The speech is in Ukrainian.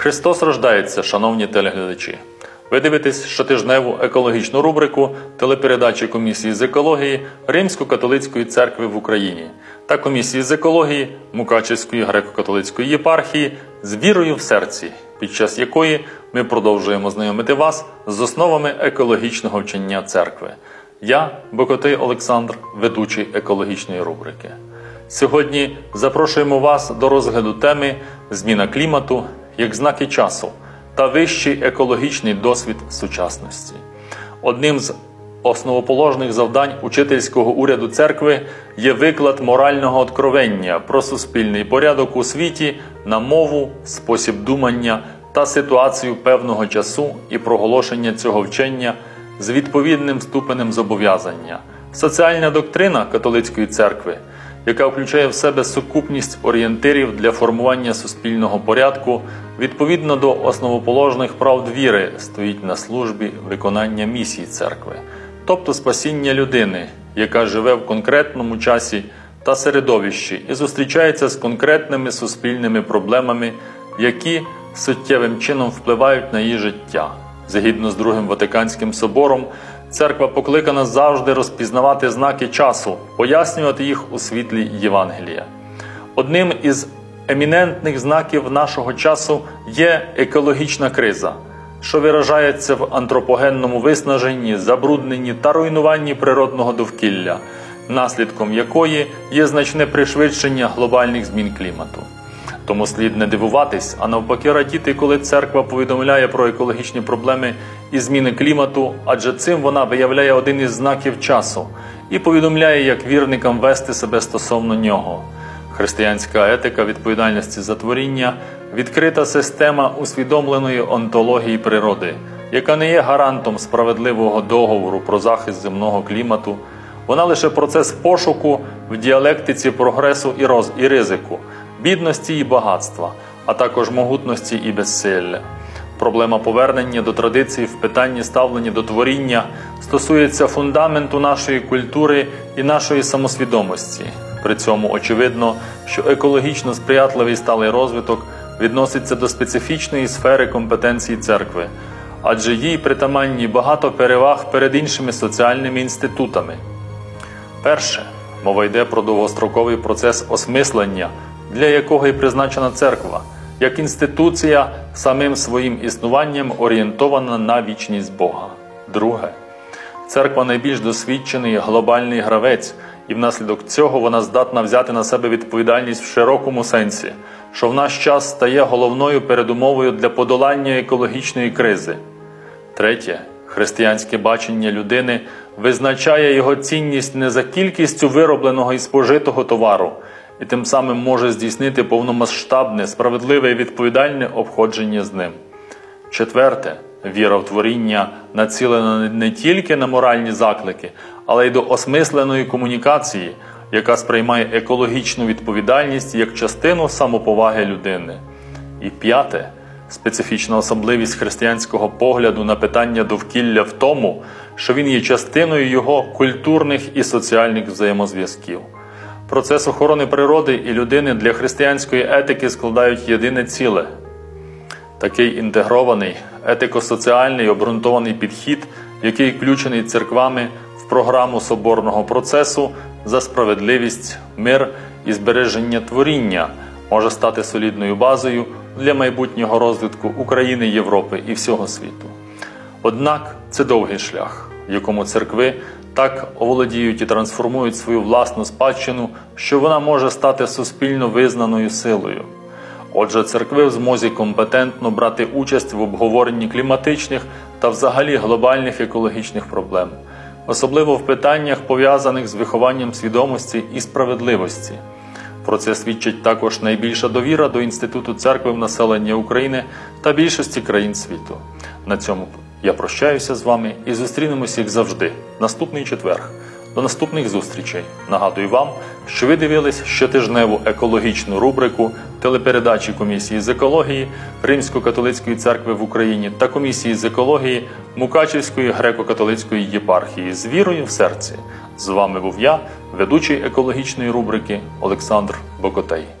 Христос рождається, шановні телеглядачі. Ви дивитесь щотижневу екологічну рубрику телепередачі комісії з екології Римсько-католицької церкви в Україні та комісії з екології Мукачевської греко-католицької єпархії з вірою в серці, під час якої ми продовжуємо знайомити вас з основами екологічного вчення церкви. Я, Бокотий Олександр, ведучий екологічної рубрики. Сьогодні запрошуємо вас до розгляду теми зміна клімату як знаки часу та вищий екологічний досвід сучасності. Одним з основоположних завдань учительського уряду церкви є виклад морального откровення про суспільний порядок у світі на мову, спосіб думання та ситуацію певного часу і проголошення цього вчення з відповідним ступенем зобов'язання. Соціальна доктрина католицької церкви яка включає в себе сукупність орієнтирів для формування суспільного порядку, відповідно до основоположних прав віри, стоїть на службі виконання місії церкви, тобто спасіння людини, яка живе в конкретному часі та середовищі і зустрічається з конкретними суспільними проблемами, які суттєвим чином впливають на її життя. Згідно з Другим Ватиканським собором, Церква покликана завжди розпізнавати знаки часу, пояснювати їх у світлі Євангелія. Одним із емінентних знаків нашого часу є екологічна криза, що виражається в антропогенному виснаженні, забрудненні та руйнуванні природного довкілля, наслідком якої є значне пришвидшення глобальних змін клімату. Тому слід не дивуватись, а навпаки радіти, коли церква повідомляє про екологічні проблеми і зміни клімату, адже цим вона виявляє один із знаків часу і повідомляє, як вірникам вести себе стосовно нього. Християнська етика відповідальності за творіння відкрита система усвідомленої онтології природи, яка не є гарантом справедливого договору про захист земного клімату. Вона лише процес пошуку в діалектиці прогресу і роз і ризику бідності і багатства, а також могутності і безсилля. Проблема повернення до традицій в питанні ставлення до творіння стосується фундаменту нашої культури і нашої самосвідомості. При цьому очевидно, що екологічно сприятливий сталий розвиток відноситься до специфічної сфери компетенції церкви, адже їй притаманні багато переваг перед іншими соціальними інститутами. Перше, мова йде про довгостроковий процес осмислення для якого і призначена церква, як інституція самим своїм існуванням орієнтована на вічність Бога. Друге, церква найбільш досвідчений глобальний гравець, і внаслідок цього вона здатна взяти на себе відповідальність в широкому сенсі, що в наш час стає головною передумовою для подолання екологічної кризи. Третє, християнське бачення людини визначає його цінність не за кількістю виробленого і спожитого товару і тим самим може здійснити повномасштабне, справедливе і відповідальне обходження з ним. Четверте, віра в творіння націлена не тільки на моральні заклики, але й до осмисленої комунікації, яка сприймає екологічну відповідальність як частину самоповаги людини. І п'яте, специфічна особливість християнського погляду на питання довкілля в тому, що він є частиною його культурних і соціальних взаємозв'язків. Процес охорони природи і людини для християнської етики складають єдине ціле. Такий інтегрований, етико-соціальний обґрунтований підхід, який включений церквами в програму соборного процесу за справедливість, мир і збереження творіння, може стати солідною базою для майбутнього розвитку України, Європи і всього світу. Однак це довгий шлях, в якому церкви так оволодіють і трансформують свою власну спадщину, що вона може стати суспільно визнаною силою. Отже, церкви в змозі компетентно брати участь в обговоренні кліматичних та взагалі глобальних екологічних проблем, особливо в питаннях, пов'язаних з вихованням свідомості і справедливості. Про це свідчить також найбільша довіра до інституту церкви в населення України та більшості країн світу. На цьому я прощаюся з вами і зустрінемося, як завжди, наступний четверг. До наступних зустрічей. Нагадую вам, що ви дивились щотижневу екологічну рубрику телепередачі комісії з екології Римсько-католицької церкви в Україні та комісії з екології Мукачівської греко-католицької єпархії з вірою в серці. З вами був я, ведучий екологічної рубрики Олександр Бокотей.